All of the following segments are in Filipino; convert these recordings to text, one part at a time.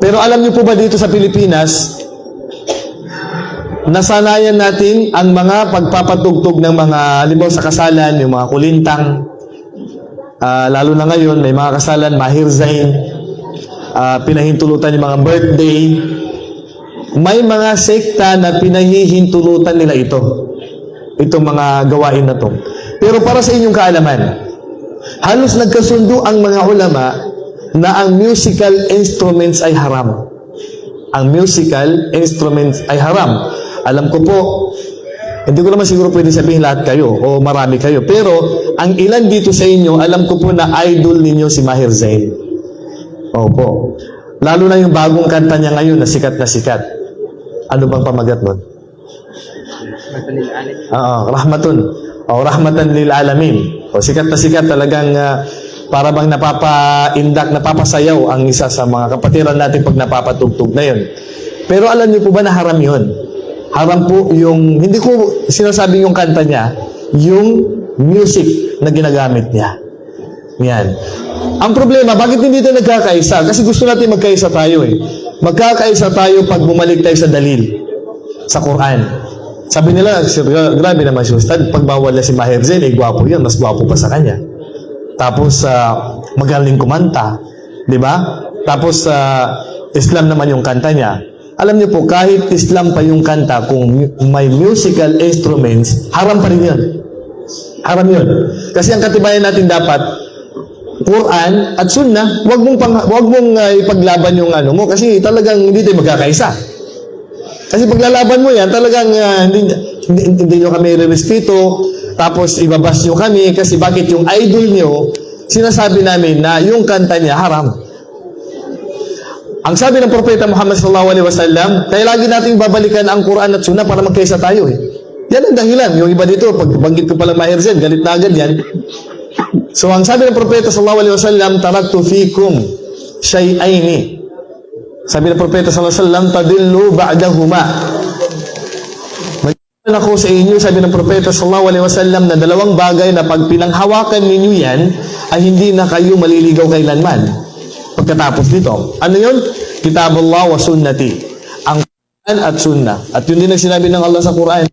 Pero alam niyo po ba dito sa Pilipinas, nasanayan natin ang mga pagpapatugtog ng mga, halimbawa sa kasalan, yung mga kulintang, Ah, lalo na ngayon, may mga kasalan, Mahir Zain, ah, pinahintulutan yung mga birthday. May mga sekta na pinahihintulutan nila ito. Itong mga gawain na to. Pero para sa inyong kaalaman, halos nagkasundo ang mga ulama na ang musical instruments ay haram. Ang musical instruments ay haram. Alam ko po, hindi ko naman siguro pwede sabihin lahat kayo o marami kayo. Pero ang ilan dito sa inyo, alam ko po na idol ninyo si Mahir Zain. Opo. Lalo na yung bagong kanta niya ngayon na sikat na sikat. Ano bang pamagat nun? Oo, rahmatun. O rahmatan lil alamin. O sikat na sikat talagang ah, para bang napapa-indak, napapasayaw ang isa sa mga kapatiran natin pag napapatugtog na yun. Pero alam niyo po ba na haram yun? Haram po yung, hindi ko sinasabing yung kanta niya, yung music na ginagamit niya. Yan. Ang problema, bakit hindi tayo nagkakaisa? Kasi gusto natin magkaisa tayo eh. Magkakaisa tayo pag bumalik tayo sa dalil. Sa Quran. Sabi nila, "Sir, grabe naman si Ustad, pag bawal na si Maher Zain, eh, gwapo yan, mas gwapo pa sa kanya. Tapos, ah, magaling kumanta. Di ba? Tapos, sa Islam naman yung kanta niya. Alam niyo po, kahit Islam pa yung kanta, kung may musical instruments, haram pa rin yun. Haram yun. Kasi ang katibayan natin dapat, Quran at Sunnah, wag mong pang, wag mong ah, ipaglaban yung ano mo kasi talagang hindi tayo magkakaisa. Kasi paglalaban mo yan, talagang ah, hindi, hindi, hindi nyo kami respeto, tapos ibabas nyo kami kasi bakit yung idol nyo, sinasabi namin na yung kanta niya haram. Ang sabi ng Propeta Muhammad sallallahu alaihi wasallam, kaya lagi nating babalikan ang Quran at Sunnah para magkaisa tayo eh. Yan ang dahilan. Yung iba dito, pag banggit ko pala Maher Zain, galit na agad yan. So ang sabi ng Propeta sallallahu alaihi wasallam, taraktu fikum syai'aini. Sabi ng Propeta sallallahu alaihi wasallam, tadillu ba'dahuma. Ako sa inyo, sabi ng Propeta sallallahu alaihi wasallam, na dalawang bagay na pag pinanghawakan ninyo yan, ay hindi na kayo maliligaw kailanman. Pagkatapos dito, ano yun? Kitabullah wa sunnati. Ang Quran at sunnah. At yun din ang sinabi ng Allah sa Quran.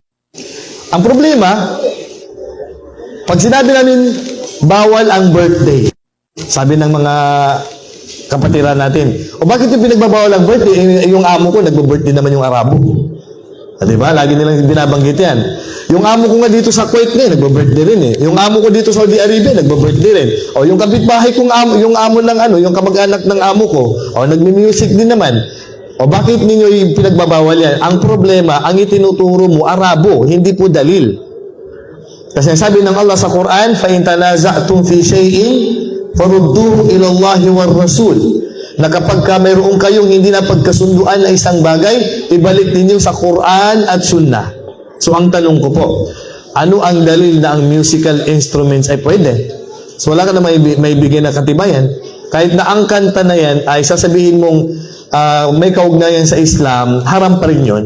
Ang problema, pag sinabi namin bawal ang birthday, sabi ng mga kapatiran natin, o bakit yung pinagbabawal ang birthday? Eh, yung amo ko, nagbo-birthday naman yung Arabo. Ah, di ba? Lagi nilang binabanggit yan. Yung amo ko nga dito sa Kuwait nga, nagbo-birthday rin eh. Yung amo ko dito sa Saudi Arabia, nagbo-birthday rin. O yung kapitbahay kong amo, yung amo ng ano, yung kamag-anak ng amo ko, o nagmi-music din naman. O bakit ninyo yung pinagbabawal yan? Ang problema, ang itinuturo mo, Arabo, hindi po dalil. Kasi ang sabi ng Allah sa Quran, فَإِن تَنَازَعْتُمْ فِي شَيْءٍ فَرُدُّوهُ إِلَى اللَّهِ وَالرَّسُولِ na kapag ka mayroon kayong hindi na pagkasunduan na isang bagay, ibalik ninyo sa Quran at Sunnah. So ang tanong ko po, ano ang dalil na ang musical instruments ay pwede? So wala ka na may, may bigyan na katibayan. Kahit na ang kanta na yan ay sasabihin mong ah, may kaugnayan sa Islam, haram pa rin yun.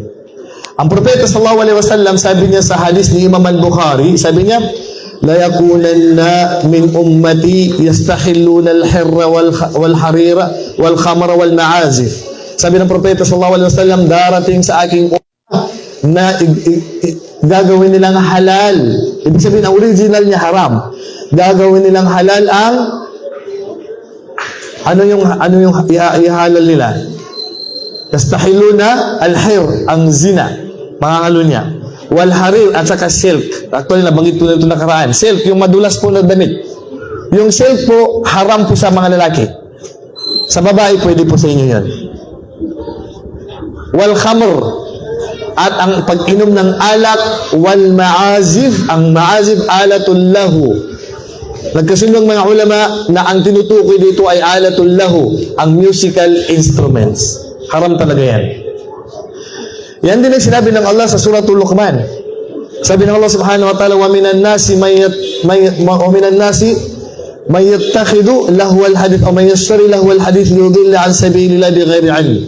Ang propeta sallallahu alaihi wasallam sabi niya sa hadis ni Imam al-Bukhari, sabi niya, la yakunanna min ummati yastahilluna al-hirra wal, wal khamra wal ma'azif. Sabi ng propeta sallallahu alaihi wasallam, darating sa aking ummah na gagawin nilang halal. Ibig sabihin, ang original niya haram. Gagawin nilang halal ang ano yung ano yung iha- ihalal nila? Yastahiluna al-hir, ang zina. Mangangalo niya. Wal harir at saka silk. Actually, nabanggit ko na ito nakaraan. Silk, yung madulas po na damit. Yung silk po, haram po sa mga lalaki. Sa babae, pwede po sa inyo yan. Wal khamr. At ang pag-inom ng alak, wal maazif. Ang maazif, alatul lahu. Nagkasundo ang mga ulama na ang tinutukoy dito ay alatul lahu, ang musical instruments. Haram talaga yan. Yan din ang sinabi ng Allah sa suratul Luqman. Sabi ng Allah subhanahu wa ta'ala, minan nasi may, may wa minan may yattakhidu lahu al-hadith o may yashtari lahu al-hadith liyudilla an sabilillah bighairi ilm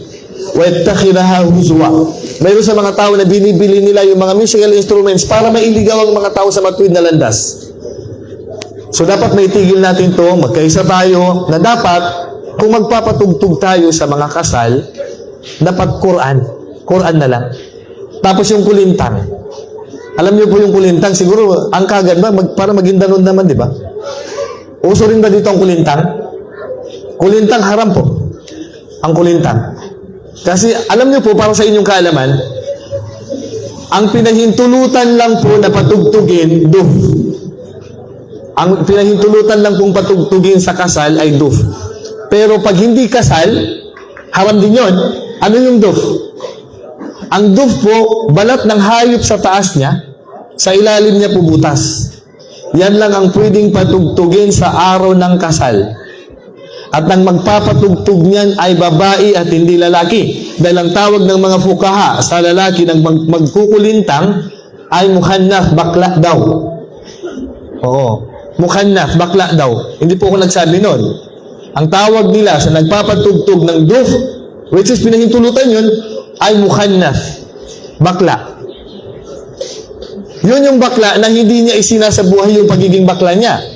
wa yattakhidaha huzwa. Mayroon sa mga tao na binibili nila yung mga musical instruments para mailigaw ang mga tao sa matuwid na landas. So dapat may tigil natin to, magkaisa tayo na dapat kung magpapatugtog tayo sa mga kasal, dapat Quran. Quran na lang. Tapos yung kulintang. Alam niyo po yung kulintang, siguro ang kagad ba, mag, para maging danon naman, di ba? Uso rin ba dito ang kulintang? Kulintang haram po. Ang kulintang. Kasi alam niyo po, para sa inyong kaalaman, ang pinahintulutan lang po na patugtugin, duf. Ang pinahintulutan lang pong patugtugin sa kasal ay duf. Pero pag hindi kasal, haram din yon. Ano yung duf? Ang duf po, balat ng hayop sa taas niya, sa ilalim niya po butas. Yan lang ang pwedeng patugtugin sa araw ng kasal. At ang magpapatugtog niyan ay babae at hindi lalaki. Dahil ang tawag ng mga fukaha sa lalaki ng mag- magkukulintang ay mukhannaf, bakla daw. Oo. Mukhannaf, bakla daw. Hindi po ako nagsabi nun. Ang tawag nila sa nagpapatugtog ng duf, which is pinahintulutan yun, ay mukhannaf, bakla. Yun yung bakla na hindi niya isinasabuhay yung pagiging bakla niya.